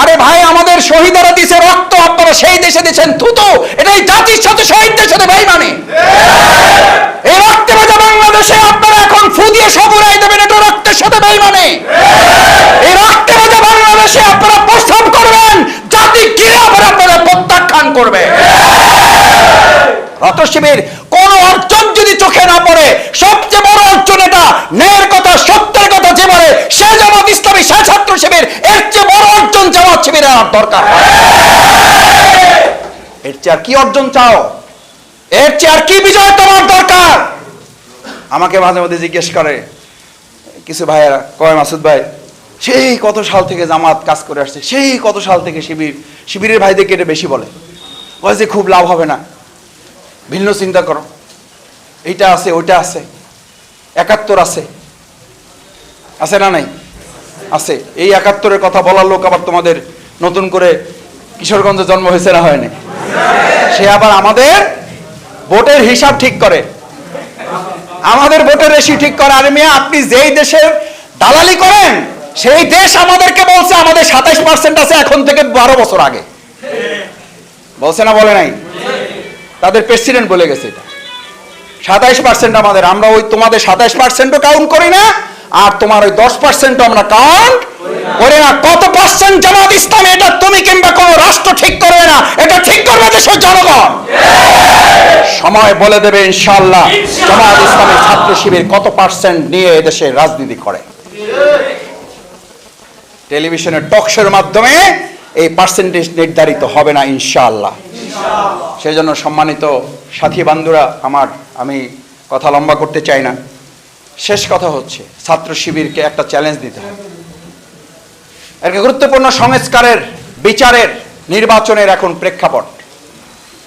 আরে ভাই, আমাদের শহীদেরা দিছে রক্ত আপনারা সেই দেশে দিচ্ছেন থুতু। এটাই জাতির সাথে, শহীদদের সাথে, ভাই মানে। এই রক্তে ভেজা বাংলাদেশে আপনারা এখন ফু দিয়ে সবুরাই দেবেন, এটা রক্তের সাথে, ভাই মানে। এই রক্তে ভেজা বাংলাদেশে আপনারা প্রস্তাব করবেন, জাতি কিরে আবার আপনারা প্রত্যাখ্যান করবে। শিবির কোন অর্জন যদি চোখে না পড়ে, সবচেয়ে বড় অর্জন এটা, ন্যায়ের কথা, সত্যের কথা যে বলে সে জামাত ইসলামী সে ছাত্র শিবির, এর চেয়ে শিবিরের আর দরকার এর চেয়ে আর কি অর্জন চাও? এর চেয়ে আর কি বিজয় তোমার দরকার? আমাকে মাঝে মাঝে জিজ্ঞেস করে কিছু ভাইয়েরা কয় মাসুদ ভাই সেই কত সাল থেকে জামাত কাজ করে আসছে সেই কত সাল থেকে শিবির শিবিরের ভাইদেরকে এটা বেশি বলে। বলে যে খুব লাভ হবে না। ভিন্ন চিন্তা করো। এইটা আছে ওইটা আছে। একাত্তর আছে। আছে না নাই? আছে। এই একাত্তরের কথা বলার লোক আবার তোমাদের নতুন করে কিশোরগঞ্জে জন্ম হয়েছে না হয়নি? সে আবার আমাদের ভোটের হিসাব ঠিক করে। আমাদের ভোটের রেশি ঠিক করে। আরে মেয়ে, আপনি যেই দেশের দালালি করেন, সেই দেশ আমাদেরকে বলছে, আমাদের সাতাইশ পার্সেন্ট আছে এখন থেকে বারো বছর আগে। বলছে না, বলে নাই? তাদের প্রেসিডেন্ট বলে গেছে এটা। সাতাইশ পার্সেন্ট আমাদের। আমরা ওই তোমাদের সাতাইশ পার্সেন্টও কাউন্ট করি না, আর তোমার ওই দশ পার্সেন্টও আমরা কাউন্ট করি না। কত পার্সেন্ট জামাত ইসলাম এটা তুমি কিংবা কোনো রাষ্ট্র ঠিক করবে না। এটা ঠিক করবে দেশের জনগণ। সময় বলে দেবে ইনশাল্লাহ জামাত ইসলামের ছাত্র শিবির কত পার্সেন্ট নিয়ে এদেশে রাজনীতি করে? টেলিভিশনের টকশোর মাধ্যমে এই পার্সেন্টেজ নির্ধারিত হবে না ইনশাআল্লাহ। সেই জন্য সম্মানিত সাথী বান্ধুরা আমার আমি কথা লম্বা করতে চাই না। শেষ কথা হচ্ছে ছাত্র শিবিরকে একটা চ্যালেঞ্জ দিতে হবে। একটা গুরুত্বপূর্ণ সংস্কারের, বিচারের, নির্বাচনের এখন প্রেক্ষাপট।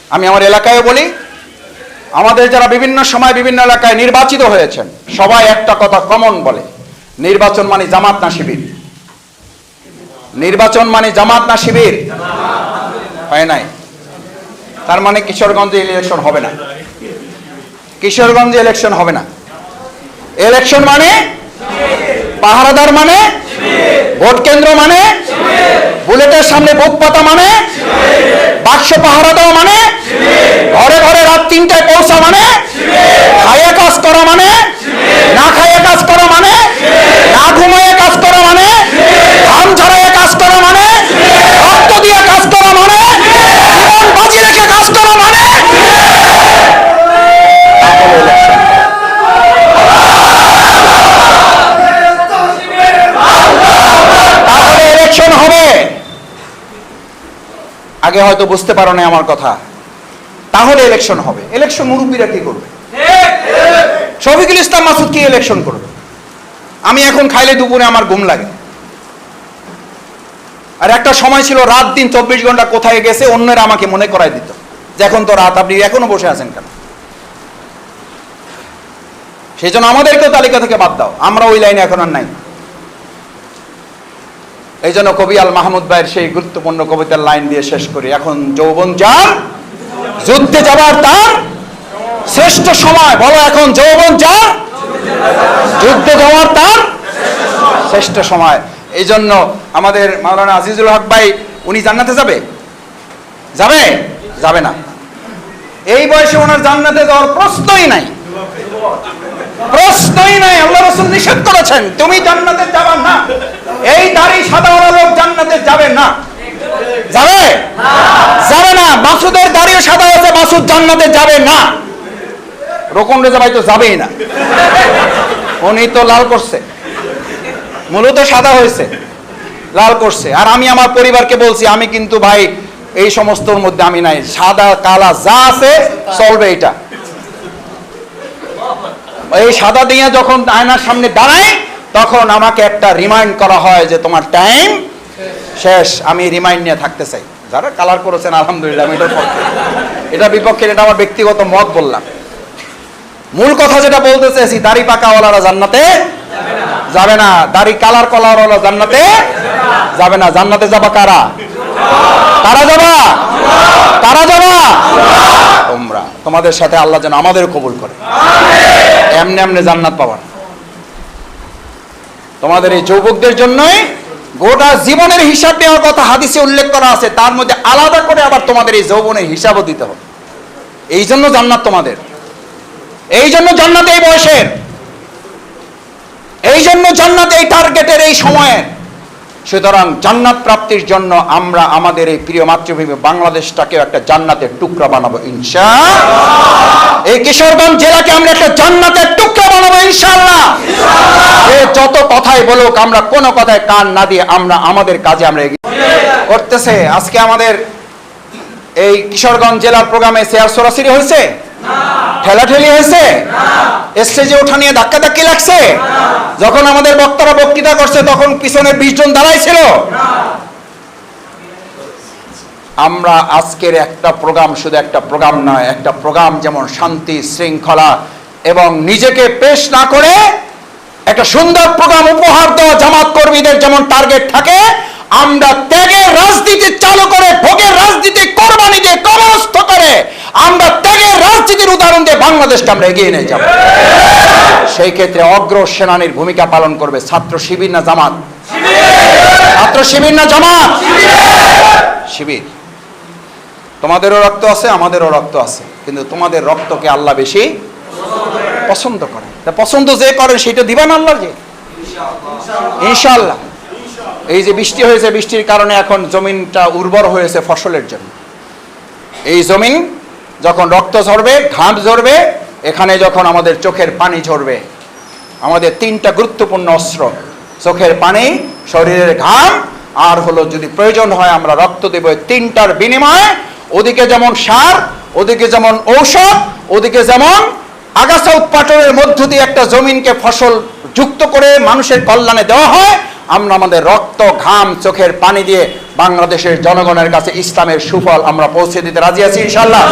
আমি আমার এলাকায় বলি, আমাদের যারা বিভিন্ন সময় বিভিন্ন এলাকায় নির্বাচিত হয়েছেন, সবাই একটা কথা কমন বলে, নির্বাচন মানে জামাত না শিবির। নির্বাচন মানে জামাত না শিবির? হয় নাই। তার মানে কিশোরগঞ্জে ইলেকশন হবে না। কিশোরগঞ্জে ইলেকশন হবে না। ইলেকশন মানে? পাহারাদার মানে? ভোট কেন্দ্র মানে বুলেটের সামনে বুক পাতা মানে বাক্স পাহারা দেওয়া মানে ঘরে ঘরে রাত তিনটায় পৌঁছা মানে খাইয়ে কাজ করা মানে না খাইয়ে কাজ করা মানে না ঘুমাইয়ে কাজ করা মানে ধান ঝরাইয়ে কাজ করা মানে রক্ত দিয়ে কাজ করা মানে জীবন বাজি রেখে কাজ করা মানে তাহলে election। তাহলে ইলেকশন হবে আগে হয়তো বুঝতে পারো না আমার কথা। তাহলে ইলেকশন হবে। ইলেকশন মুরব্বীরা কি করবে? শফিকুল ইসলাম মাসুদ কি ইলেকশন করবে? আমি এখন খাইলে দুপুরে আমার ঘুম লাগে। আর একটা সময় ছিল, রাত দিন চব্বিশ ঘণ্টা কোথায় গেছে, অন্যরা আমাকে মনে করাই দিত। যে এখন তো রাত, আপনি এখনও বসে আছেন কেন? সেই জন্য আমাদেরকেও তালিকা থেকে বাদ দাও। আমরা ওই লাইনে এখন আর নাই। এই জন্য কবি আল মাহমুদ ভাইয়ের সেই গুরুত্বপূর্ণ কবিতার লাইন দিয়ে শেষ করি। এখন যৌবন যার, যুদ্ধে যাবার তার, শ্রেষ্ঠ সময়, বলো এখন যৌবন যার, যুদ্ধে যাওয়ার তার, শ্রেষ্ঠ সময়। এই জন্য আমাদের মাওলানা আজিজুল হক ভাই, উনি জান্নাতে যাবে? যাবে? যাবে না। এই বয়সে ওনার জান্নাতে যাওয়ার প্রশ্নই নাই। প্রশ্নই নাই, আল্লাহ রসুল নিষেধ করেছেন, তুমি জান্নাতে না। এই সাদাওয়ালা লোক জান্নাতে যাবে না। যাবে? যাবে না। দাড়িও সাদা মাসুদ জান্নাতে যাবে না। রকম রেজা ভাই তো যাবেই না। উনি তো লাল করছে। মূলত সাদা হয়েছে। লাল করছে। আর আমি আমার পরিবারকে বলছি, আমি কিন্তু ভাই, এই সমস্তর মধ্যে আমি নাই। সাদা, কালা যা আছে, চলবে এটা। এই সাদা দিয়ে যখন আয়নার সামনে দাঁড়াই তখন আমাকে একটা রিমাইন্ড করা হয় যে তোমার টাইম শেষ। আমি রিমাইন্ড নিয়ে থাকতে চাই। যারা কালার করেছেন, আলহামদুলিল্লাহ, আমি পক্ষে এটা বিপক্ষে, এটা আমার ব্যক্তিগত মত বললাম। মূল কথা যেটা বলতে চাইছি দাড়ি পাকাওয়ালারা জান্নাতে যাবে না। দাড়ি কালার কলারওয়ালা জান্নাতে যাবে না। জান্নাতে যাবা কারা? কারা যাবা? কারা যাবা? তোমরা। তোমাদের সাথে আল্লাহ যেন আমাদের কবুল করে। এমনি এমনি জান্নাত পাবার তোমাদের এই যুবকদের জন্যই গোটা জীবনের হিসাব নেওয়ার কথা হাদিসে উল্লেখ করা আছে। তার মধ্যে আলাদা করে আবার তোমাদের এই যৌবনের হিসাবও দিতে হবে। এই জন্য জান্নাত তোমাদের। এই জন্য জান্নাত এই বয়সের। এই জন্য জান্নাত এই টার্গেটের এই সময়ের। সুতরাং জান্নাত প্রাপ্তির জন্য আমরা আমাদের এই প্রিয় মাতৃভূমি বাংলাদেশটাকে একটা জান্নাতের টুকরা বানাবো ইনশা এই কিশোরগঞ্জ জেলাকে আমরা একটা জান্নাতের টুকরা বানাবো ইনশাআল্লাহ। এ যত কথাই বলুক আমরা কোনো কথায় কান না দিয়ে আমরা আমাদের কাজে আমরা এগিয়ে করতেছে। আজকে আমাদের এই কিশোরগঞ্জ জেলার প্রোগ্রামে শেয়ার সরাসরি হয়েছে? ঠেলাঠেলি হয়েছে? স্টেজে ওঠা নিয়ে ধাক্কা ধাক্কি লাগছে? যখন আমাদের বক্তারা বক্তৃতা করছে, তখন পিছনে বিশ জন দাঁড়াইছিল আমরা আজকের একটা প্রোগ্রাম শুধু একটা প্রোগ্রাম নয়, একটা প্রোগ্রাম যেমন শান্তি, শৃঙ্খলা এবং নিজেকে পেশ না করে একটা সুন্দর প্রোগ্রাম উপহার দেওয়া জামাত কর্মীদের যেমন টার্গেট থাকে, আমরা ত্যাগের রাজনীতি চালু করে, ভোগের রাজনীতি কোরবানি দিয়ে করে আমরা ত্যাগের রাজনীতির উদাহরণ দিয়ে বাংলাদেশকে আমরা এগিয়ে নিয়ে যাব। সেই ক্ষেত্রে অগ্র সেনানীর ভূমিকা পালন করবে ছাত্র শিবির না জামাত? ছাত্র শিবির না জামাত? শিবির। তোমাদেরও রক্ত আছে আমাদেরও রক্ত আছে কিন্তু তোমাদের রক্তকে আল্লাহ বেশি পছন্দ করে। তা পছন্দ যে করেন সেটা দিবেন আল্লাহ যে? ইনশাল্লাহ এই যে বৃষ্টি হয়েছে বৃষ্টির কারণে এখন জমিনটা উর্বর হয়েছে ফসলের জন্য। এই জমিন যখন রক্ত ঝরবে, ঘাম ঝরবে, এখানে যখন আমাদের চোখের পানি ঝরবে, আমাদের তিনটা গুরুত্বপূর্ণ অস্ত্র, চোখের পানি, শরীরের ঘাম, আর হলো যদি প্রয়োজন হয় আমরা রক্ত দেব তিনটার বিনিময়ে। ওদিকে যেমন সার, ওদিকে যেমন ঔষধ, ওদিকে যেমন আগাছা উৎপাটনের মধ্য দিয়ে একটা জমিনকে ফসল যুক্ত করে মানুষের কল্যাণে দেওয়া হয়, আমরা আমাদের রক্ত, ঘাম, চোখের পানি দিয়ে বাংলাদেশের জনগণের কাছে ইসলামের সুফল আমরা পৌঁছে দিতে রাজি আছি ইনশাল্লাহ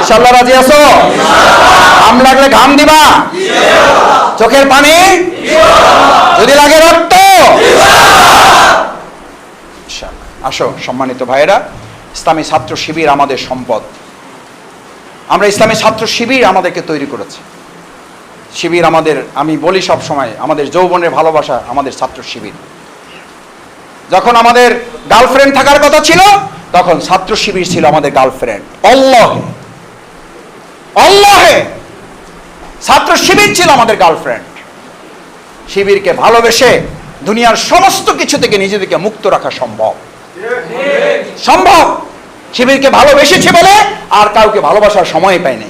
ইনশাল্লাহ রাজি আছো? ঘাম লাগলে ঘাম দিবা? চোখের পানি? যদি লাগে রক্ত? আসো, সম্মানিত ভাইয়েরা, ইসলামী ছাত্র শিবির আমাদের সম্পদ। আমরা ইসলামী ছাত্র শিবির আমাদেরকে তৈরি করেছে। শিবির আমাদের, আমি বলি সব সময় আমাদের যৌবনের ভালোবাসা আমাদের ছাত্র শিবির। যখন আমাদের গার্লফ্রেন্ড থাকার কথা ছিল তখন ছাত্র শিবির ছিল আমাদের গার্লফ্রেন্ড অল্লাহে অল্লাহে ছাত্র শিবির ছিল আমাদের গার্লফ্রেন্ড শিবিরকে ভালোবেসে দুনিয়ার সমস্ত কিছু থেকে নিজেদেরকে মুক্ত রাখা সম্ভব। সম্ভব। শিবিরকে ভালোবেসেছে বলে আর কাউকে ভালোবাসার সময় পায় নাই।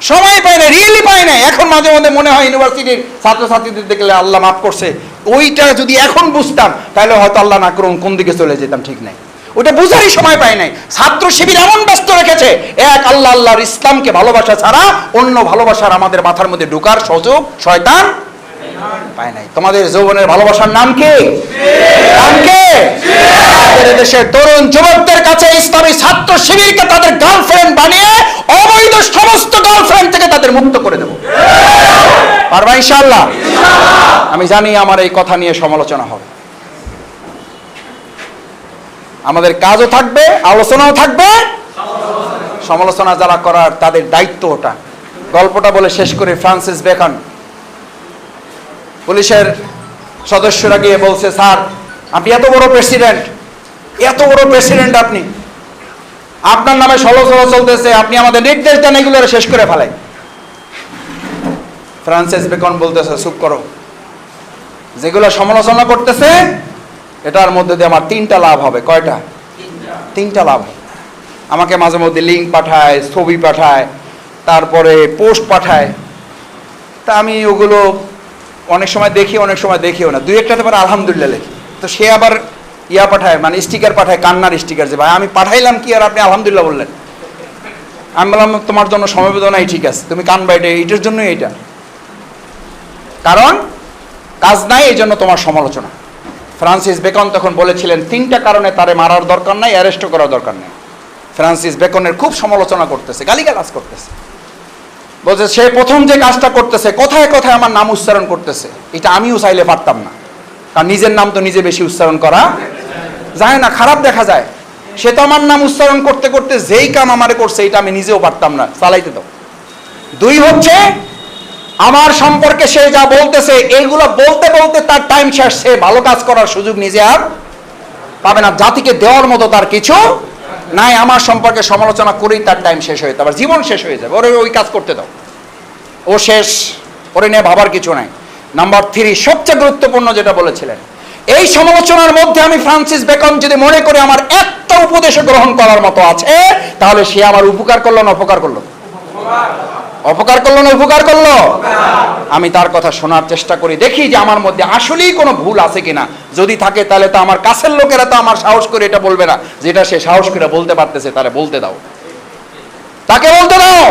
সময় পায় না রিয়েলি পায় না এখন মাঝে মধ্যে মনে হয় ইউনিভার্সিটির ছাত্রছাত্রীদের দেখলে আল্লাহ মাফ করছে ওইটা যদি এখন বুঝতাম, তাহলে হয়তো আল্লাহ না করুন, কোন দিকে চলে যেতাম, ঠিক নাই। ওটা বুঝারই সময় পায় নাই। ছাত্র শিবির এমন ব্যস্ত রেখেছে, এক আল্লাহ আল্লাহর ইসলামকে ভালোবাসা ছাড়া অন্য ভালোবাসার আমাদের মাথার মধ্যে ঢুকার সুযোগ শয়তান পায় নাই। তোমাদের যৌবনের ভালোবাসার নাম কি? নাম কি? দেশের তরুণ যুবকদের কাছে ইসলামী ছাত্র শিবিরকে তাদের গার্লফ্রেন্ড বানিয়ে অবৈধ সমস্ত গার্লফ্রেন্ড থেকে তাদের মুক্ত করে দেব। পারবা ইনশাআল্লাহ? আমি জানি আমার এই কথা নিয়ে সমালোচনা হবে। আমাদের কাজও থাকবে, আলোচনাও থাকবে। সমালোচনা যারা করার তাদের দায়িত্ব ওটা। গল্পটা বলে শেষ করে, ফ্রান্সিস বেকন। পুলিশের সদস্যরা গিয়ে বলছে, স্যার, আপনি এত বড় প্রেসিডেন্ট, এত বড় প্রেসিডেন্ট আপনি। আপনার নামে সমালোচনা চলতেছে, আপনি আমাদের নির্দেশ দেন এগুলো শেষ করে ফেলাই ফ্রান্সিস বেকন বলতেছে, চুপ করো। যেগুলো সমালোচনা করতেছে, এটার মধ্যে দিয়ে আমার তিনটা লাভ হবে। কয়টা? তিনটা লাভ। আমাকে মাঝে মধ্যে লিঙ্ক পাঠায়, ছবি পাঠায়, তারপরে পোস্ট পাঠায়। তা আমি ওগুলো অনেক সময় দেখি, অনেক সময় দেখিও না। দুই একটাতে পরে আলহামদুলিল্লাহ লিখি। তো সে আবার ইয়া পাঠায় মানে স্টিকার পাঠায়, কান্নার স্টিকার যে, ভাই, আমি পাঠাইলাম কি আর আপনি আলহামদুলিল্লাহ বললেন? আমি বললাম, তোমার জন্য সমবেদনাই ঠিক আছে। তুমি কানবা এটা এইটার জন্যই এইটা কারণ কাজ নাই, এই জন্য তোমার সমালোচনা। ফ্রান্সিস বেকন তখন বলেছিলেন, তিনটা কারণে তারে মারার দরকার নাই, অ্যারেস্ট করার দরকার নেই। ফ্রান্সিস বেকনের খুব সমালোচনা করতেছে, গালিগালাজ করতেছে। বলছে, সে প্রথম যে কাজটা করতেছে, কোথায় কোথায় আমার নাম উচ্চারণ করতেছে। এটা আমিও চাইলে পারতাম না। কারণ নিজের নাম তো নিজে বেশি উচ্চারণ করা যায় না, খারাপ দেখা যায়। সে তো আমার নাম উচ্চারণ করতে করতে যেই কাম আমারে করছে, এটা আমি নিজেও পারতাম না। চালাইতে দাও। দুই হচ্ছে আমার সম্পর্কে সে যা বলতেছে এইগুলো বলতে বলতে তার টাইম শেষ। সে ভালো কাজ করার সুযোগ নিজে আর পাবে না। জাতিকে দেওয়ার মতো তার কিছু নাই। আমার সম্পর্কে সমালোচনা করেই তার টাইম শেষ হয়ে যাবে জীবন শেষ হয়ে যাবে। ওরে, ওই কাজ করতে দাও। ও শেষ। ওরে নিয়ে ভাবার কিছু নাই। নাম্বার থ্রি সবচেয়ে গুরুত্বপূর্ণ যেটা বলেছিলেন, এই সমালোচনার মধ্যে আমি ফ্রান্সিস বেকন যদি মনে করি আমার একটা উপদেশ গ্রহণ করার মতো আছে, তাহলে সে আমার উপকার করল না অপকার করল? অপকার করল না উপকার করল? আমি তার কথা শোনার চেষ্টা করি, দেখি যে আমার মধ্যে আসলেই কোনো ভুল আছে কিনা। যদি থাকে তাহলে তো আমার কাছের লোকেরা তো আমার সাহস করে এটা বলবে না। যেটা সে সাহস করে বলতে পারতেছে তাহলে বলতে দাও। তাকে বলতে দাও!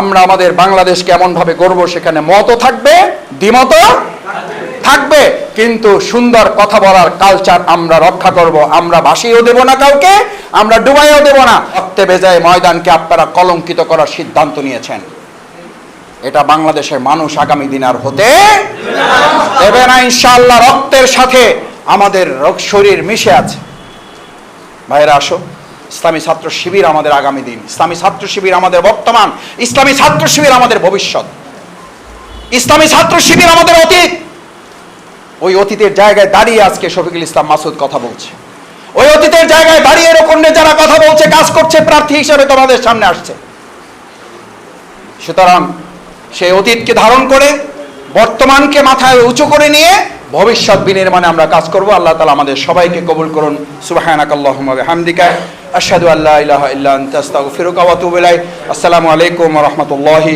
আমরা আমাদের বাংলাদেশকে এমন ভাবে গড়ব সেখানে মতও থাকবে দ্বিমত থাকবে, কিন্তু সুন্দর কথা বলার কালচার আমরা রক্ষা করব। আমরা ভাসিয়েও দেব না কাউকে, আমরা ডুবাইও দেব না। রক্তে বেজায় ময়দানকে আপনারা কলঙ্কিত করার সিদ্ধান্ত নিয়েছেন। এটা বাংলাদেশের মানুষ আগামী দিন আর হতে দেবে না, ইনশাআল্লাহ রক্তের সাথে আমাদের শরীর মিশে আছে। ভাইরা আসো। ইসলামী ছাত্র শিবির আমাদের আগামী দিন। ইসলামী ছাত্র শিবির আমাদের বর্তমান। ইসলামী ছাত্র শিবির আমাদের ভবিষ্যৎ। ইসলামী ছাত্র শিবির আমাদের অতীত। ওই অতীতের জায়গায় দাঁড়িয়ে আজকে শফিকুল ইসলাম মাসুদ কথা বলছে। ওই অতীতের জায়গায় দাঁড়িয়ে এরকম যারা কথা বলছে, কাজ করছে, প্রার্থী হিসেবে তোমাদের সামনে আসছে। সুতরাং সেই অতীতকে ধারণ করে, বর্তমানকে মাথায় উঁচু করে নিয়ে ভবিষ্যৎ বিনির্মাণে আমরা কাজ করব। আল্লাহ তালা আমাদের সবাইকে কবুল করুন। ইলাইক। আসসালামু আলাইকুম ওয়া রাহমাতুল্লাহি